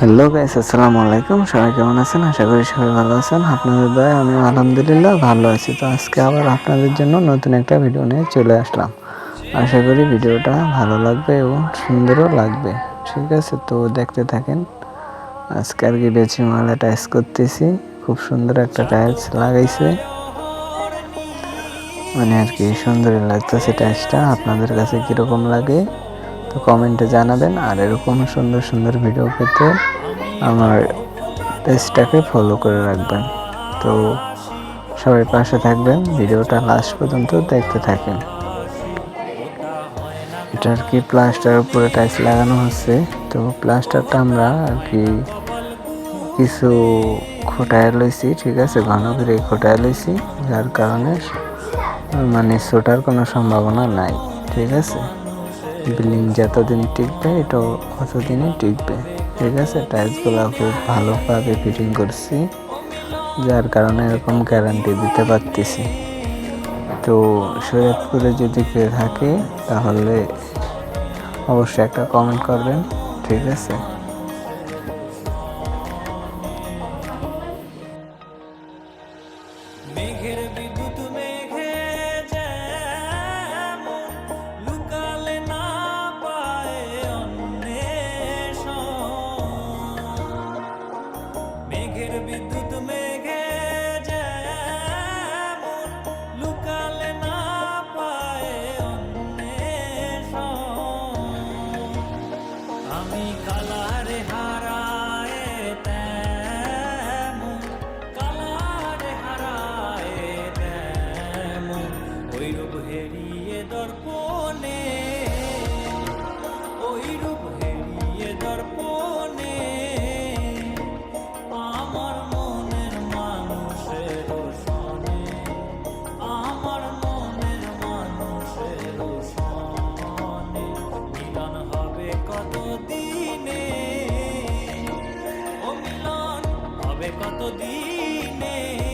Hello guys আসসালামু আলাইকুম। সবাই কেমন আছেন? আশা করি সবাই ভালো আছেন। আপনাদের দয়া, আমি আলহামদুলিল্লাহ ভালো আছি। তো আজকে আবার আপনাদের জন্য নতুন একটা ভিডিও নিয়ে চলে আসলাম। আশা করি ভিডিওটা ভালো লাগবে এবং সুন্দরও লাগবে। ঠিক আছে, তো দেখতে থাকেন। আজকে আর কি বেছি মালা টাইস করতেছি। খুব সুন্দর একটা টাইলস লাগাইছে। মানে আর কি সুন্দরই লাগতেছে টাইলসটা আপনাদের কাছে কীরকম লাগে? তো কমেন্টে জানাবেন আর এরকম সুন্দর সুন্দর ভিডিও পেতে আমার পেজটাকে ফলো করে রাখবেন। তো সবাই পাশে থাকবেন ভিডিওটা লাস্ট পর্যন্ত দেখতে থাকেন। এটা আর কি প্লাস্টার উপরে টাইলস লাগানো হচ্ছে? তো প্লাস্টারটা আমরা আর কি কিছু খোটায় লইছি, ঠিক আছে? ঘন করে খোটায় লইছি, যার কারণে মানে ছোটার কোনো সম্ভাবনা নাই, ঠিক আছে? বিল্ডিং যতদিন টিকবে এটা অতদিনই টিকবে। ঠিক আছে? টাইলসগুলো খুব ভালোভাবে ফিটিং করছি, যার কারণে এরকম গ্যারান্টি দিতে পারতেছি। তো শরীয়তপুরে যদি কেউ থাকে, তাহলে অবশ্যই একটা কমেন্ট করবেন, ঠিক আছে? মেঘের দিনে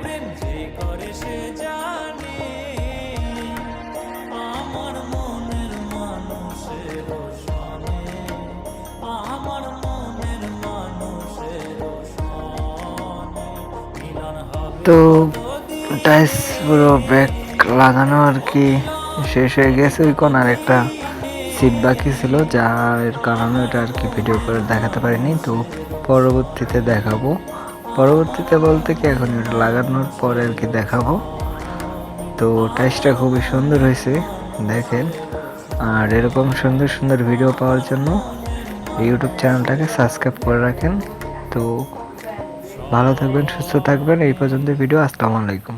প্রেম যে করে সে জানে। আমার মনের মানুষের সনে। আমার মনের মানুষের তো টাইলস পুরো ব্যাক লাগানো আর কি। শেষ হয়ে গেছে ওই কোনার একটা সিট বাকি ছিল যার কারণে ওটা আর কি ভিডিও করে দেখাতে পারিনি। তো পরবর্তীতে দেখাবো। পরবর্তীতে বলতে কি, এখন এটা লাগানোর পরে আর কি দেখাবো। তো টাইসটা খুবই সুন্দর হয়েছে, দেখেন। আর এরকম সুন্দর সুন্দর ভিডিও পাওয়ার জন্য ইউটিউব চ্যানেলটাকে সাবস্ক্রাইব করে রাখেন। তো ভালো থাকবেন, সুস্থ থাকবেন। এই পর্যন্ত ভিডিও আসসালামু আলাইকুম।